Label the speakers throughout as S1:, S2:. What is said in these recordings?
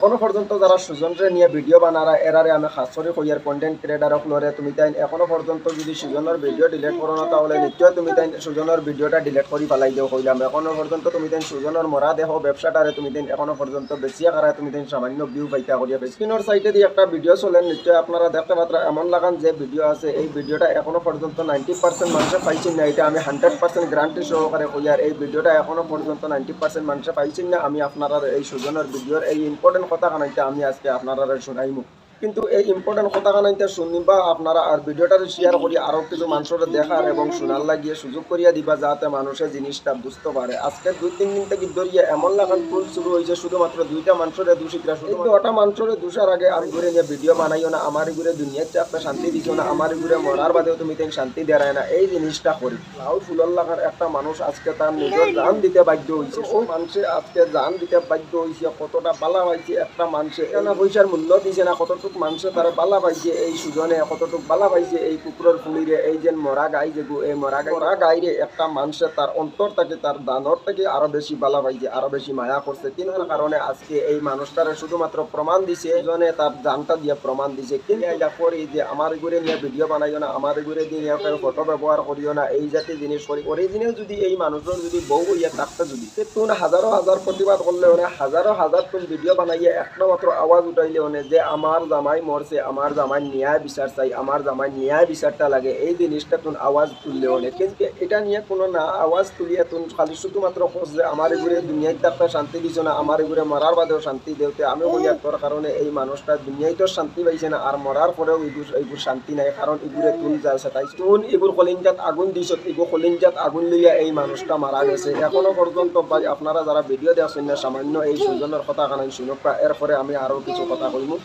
S1: এখনও পর্যন্ত যারা সুজনরে নিয়ে ভিডিও বানারা, এরারে আমি খাস করে কইয়ার কন্টেন্ট ক্রিয়েটার লরে। তুমি তাই এখনও পর্যন্ত যদি সুজনের ভিডিও ডিলিট করো না, তাহলে নিশ্চয় তুমি তাই সুজনের ভিডিওটা ডিলিট করি পালাই দেও কইলাম। এখনও পর্যন্ত তুমি তাই সুজনের মরা দেহ ব্যবসাটারে তুমি তাই এখনও পর্যন্ত বেশিয়া কারায় তুমি তাই সামান্য ভিউ পাইতা করিয়া স্ক্রিনের সাইডে দিয়ে একটা ভিডিও চলেন, নিশ্চয় আপনারা দেখতে পাত্রা এমন লাগান যে ভিডিও আছে। এই ভিডিওটা এখনও পর্যন্ত নাইনটি পার্সেন্ট মানুষে পাইছেন না। এটা আমি হান্ড্রেড পার্সেন্ট গ্যারান্টি সহকারে কইয়ার, এই ভিডিওটা এখনও পর্যন্ত নাইনটি পার্সেন্ট মানুষে পাইছেন না। আমি আপনারা এই সুজনের ভিডিওর এই ইম্পর্টেন্ট কথা কানাইতে আমি আজকে আপনারা শুনাইমু। কিন্তু এই ইম্পর্টেন্ট কথা কানাইতে শুনিবা আপনারা আর ভিডিওটা শেয়ার করি আরও কিছু মানুষের দেখার এবং শোনার লাগিয়ে সুযোগ করিয়া দিবা যাতে মানুষের জিনিসটা বুঝতে পারে। আজকে দুই, তিন দিন থেকে ধরিয়ে এমন লাগান ফুল শুরু হয়েছে শুধুমাত্র দুইটা মানুষের দূষিতরা শুধু ওটা মানুষের দূষার আগে আমি ঘুরে নিয়ে ভিডিও বানাইও না, আমার ঘুরে দুনিয়ার চাপটা শান্তি দিছো না, আমার ঘুরে মরার বাদেও তুমি তেন শান্তি দেয় না, এই জিনিসটা করি। লাউ ফুলর লাগার একটা মানুষ আজকে তার নিজের জান দিতে বাধ্য হয়েছে ও মানুষে আজকে জান দিতে বাধ্য হয়েছে কতটা বালা পাইছে একটা মানুষে কেনা পয়সার মূল্য দিছে না, কতটুক মানুষে তারা বালা পাইছে এই সুজনে কতটুক বালা পাইছে এই কুকুরের ফুলিরে এই যে মরা গাই যেগু এই মরা গাই মরা গাইরে একটা মানুষে তার অন্তর থেকে তার দানর থেকে আরও বেশি বালা পাইছে আরও বেশি মায়া করছে তিনার কারণে আজকে এই মানুষটারে শুধুমাত্র প্রমাণ দিছে জনে তার জানটা দিয়ে প্রমাণ দিছে। কিন্তু এটা করি যে আমার ঘুরে নিয়ে ভিডিও বানাইও না আমার ঘুরে দিয়ে ফটো ব্যবহার করিও না, এই জাতীয় জিনিস করি অরিজিনাল যদি এই মানুষের যদি বউ হইয়া থাকতে যদি তুন হাজারো হাজার প্রতিবাদ করলে হাজারো হাজার তুন ভিডিও বানাইয়া একটা মাত্র আওয়াজ উঠাইলে যে আমার জামাই মরছে আমার জামাই ন্যায় বিচার চাই আমার জামাই ন্যায় বিচারটা লাগে। এই জিনিসটা তুন আওয়াজ তুললে ওনে কিন্তু এটা নিয়ে কোনো না আওয়াজ তুলিয়া তুন খালি শুধুমাত্র খোঁজ যে আমার ঘুরে দুনিয়ায় থাকতে শান্তি দিছ না আমার ঘুরে মরার বাদেও শান্তি দেওতে আমি বলিয়া তোর কারণে এই মানুষটা দুনিয়ায় তো শান্তি পাইছে না আর মরার পরেও এগুর এগুর শান্তি নাই কারণ এগুরে তুন যা সেটাই তুন এগুর কলিঞ্জাত আগুন দিছ এগুর কলিঞ্জাত আগুন লইয়া এই মানুষটা মারা গেছে। এখনও পর্যন্ত ভাই আপনারা যারা ভিডিও দেখছেন না সামান্য এই সুজনের কথা কানাই শুনক এরপরে আমি আরও কিছু কথা কইমু।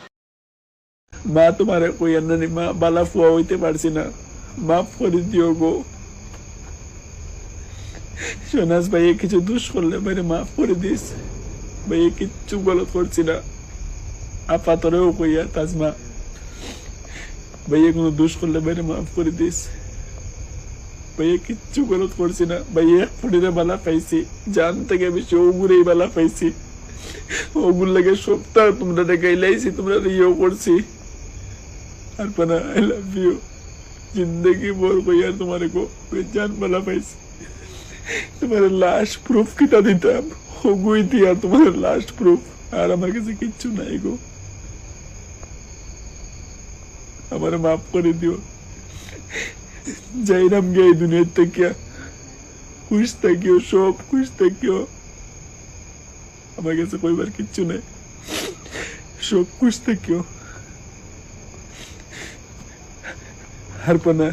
S2: মা তোমারে কইয়ার নানি মা বালা ফুয়া হইতে পারছি না মাফ করে দিও গো সোনাস ভাইয়ে কিছু দুষ করলে বাইরে মাফ করে দিস ভাইয়ে কিচ্ছু গলত করছি না আপা তোরেও কইয়া তাজমা ভাইয়ে কোনো দুষ করলে বাইরে মাফ করে দিস ভাইয়ে কিচ্ছু গলত করছি না ভাইয়ে এক ফুটিরে বালা পাইছি জান থেকে বেশি ওগুরেই বালা পাইছি ওগুর লাগে সপ্তাহ তোমরা গাইলাইছি তোমরা ইয়েও করছি আর পানা আই লাভ ইউ जिंदगी भर को यार तुम्हारे को पहचान वाला पैसे तुम्हारे लास्ट प्रूफ कितना देता हो गई थी यार तुम्हारे लास्ट प्रूफ আর আমার কাছে কিচ্ছু নাই গো আমার মাফ করে দিও যাইরাম গে এই দুনিয়ার থেকে খুশ থাকিও সব খুশ থাকিও আমার কাছে কইবার কিচ্ছু নাই সব খুশ থাকিও আর পানা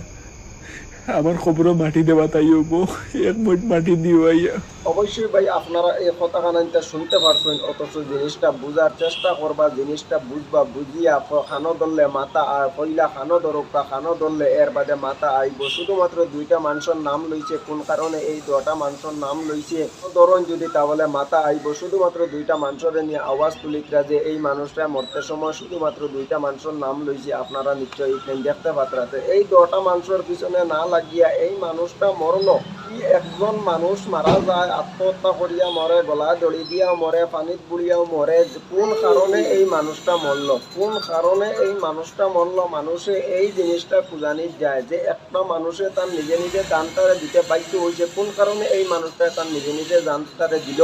S2: আমার খবরও মাটি দেওয়া তাইও গো এক মুঠ মাটি দিও আইয়া।
S1: অবশ্যই ভাই, আপনারা এই কথা কানাইটা শুনতে পারছেন, অথচ জিনিসটা বুঝার চেষ্টা করবা, জিনিসটা বুঝবা, বুঝিয়া খানো ধরলে মাথা আর পইলা খানো ধরুক খানো ধরলে এর বাদে মাথা আইব। শুধুমাত্র দুইটা মানুষের নাম লইছে, কোন কারণে এই দুটা মানুষের নাম লইছে? ধরুন যদি তাহলে মাথা আইব, শুধুমাত্র দুইটা মানুষের নিয়ে আওয়াজ তুলিকরা যে এই মানুষটা মরতে সময় শুধুমাত্র দুইটা মানুষের নাম লইছে, আপনারা নিশ্চয়ই দেখতে পাত্রাতে। এই দুটা মানুষের পিছনে না লাগিয়া এই মানুষটা মরলো কি একজন মানুষ মারা যায়, আত্মহত্যা করিয়া মরে গলায় দড়ি দিয়া মরে পানিত বুড়িয়াও মরে কোন কারণে এই মানুষটা মরল কোন কারণে এই মানুষটা মরল মানুষে এই জিনিসটা খুঁজানি যায় যে একটা মানুষে তার নিজে নিজে জানতারে দিতে বাধ্য হয়েছে কোন কারণে এই মানুষটা তার নিজে নিজে জানতারে দিল?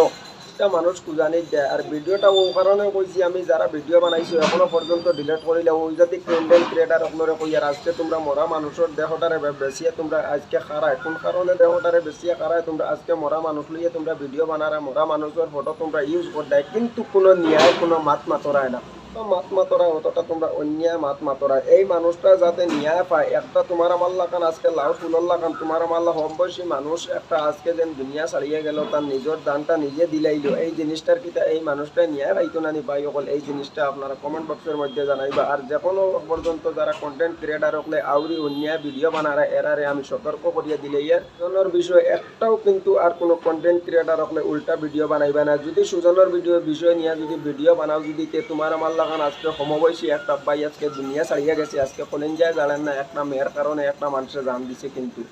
S1: এটা মানুষ খুঁজানি দেয়। আর ভিডিওটা ও কারণে কইছি আমি যারা ভিডিও বানাইছো এখনো পর্যন্ত ডিলিট করিলে ওই জাতি কন্টেন্ট ক্রিয়েটার আপনারা কই আর আজকে তোমরা মরা মানুষের দেহটারে বে- বেশিয়ে তোমরা আজকে খারায় কোন কারণে দেহটারে বেশিয়ে খারায় তোমরা আজকে মরা মানুষ লইয়ে তোমরা ভিডিও বানারা মরা মানুষের ফটো তোমরা ইউজ করতে কিন্তু কোনো ন্যায় কোনো মাত মাতরায় না তো মাত মাতরায় অতটা তোমরা অন্যায় মাত মাতরায় এই মানুষটা যাতে ন্যায় পায়, একটা তোমার আমার লাগান, আজকে লাউ ফুলর লাগান, তোমার আমার হম বয়সী মানুষ একটা আজকে যেন দুনিয়া ছাড়িয়ে গেল, তার নিজের দানটা নিজে দিলাইলো। এই জিনিসটার কিতা এই মানুষটা ন্যায় পাইতো না নি পাই অকল এই জিনিসটা আপনারা কমেন্ট বক্সের মধ্যে জানাইবা। আর যে কোনো পর্যন্ত যারা কন্টেন্ট ক্রিয়েটার হকলে আউরি অন্যায় ভিডিও বানারা এরারে আমি সতর্ক করিয়ে দিলে। ইয়ার বিষয় একটাও কিন্তু আর কোনো কন্টেন্ট ক্রিয়েটার হকলে উল্টা ভিডিও বানাইবা না যদি সুজনের ভিডিও বিষয় নিয়ে, যদি ভিডিও বানাও, যদি তে তোমার আমার লাগান আজকে সমবয়সী একটা ভাই আজকে দুনিয়া ছাড়িয়ে গেছে। আজকে কলেঞ্জায় জানেন না একটা মেয়ের কারণে একটা মানুষের জান দিছে কিন্তু।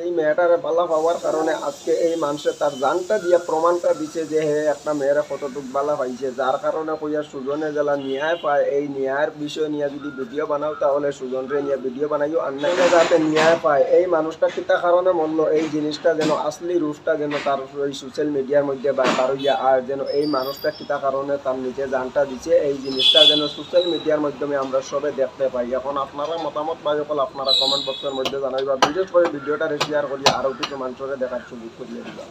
S1: এই মেয়েটারে বালা পাওয়ার কারণে আজকে এই মানুষে তার জানটা দিয়া প্রমাণটা দিছে যে হে, একটা মেয়েরা কতটুক বালা পাইছে। যার কারণে কইয়া সুজনে জেলা ন্যায় পায়। এই ন্যায়ের বিষয় নিয়ে যদি ভিডিও বানাও, তাহলে সুজনরে নিয়ে ভিডিও বানাইও। না যাতে ন্যায় পায়। এই মানুষটা কিতা কারণে মরল? এই জিনিসটা যেন, আসলি রূপটা যেন তার ওই সোশ্যাল মিডিয়ার মধ্যে বার হইয়া, আর যেন এই মানুষটা কিতা কারণে তার নিজে জানটা দিছে, এই জিনিসটা যেন সোশ্যাল মিডিয়ার মাধ্যমে আমরা সবে দেখতে পাই। এখন আপনারা মতামত পাই সকল আপনারা কমেন্ট বক্সের মধ্যে জানাইবা। বিশেষ করে ভিডিওটা শেয়ার করিয়া আরও কিছু মানুষের দেখার সুযোগ করিয়া দিবা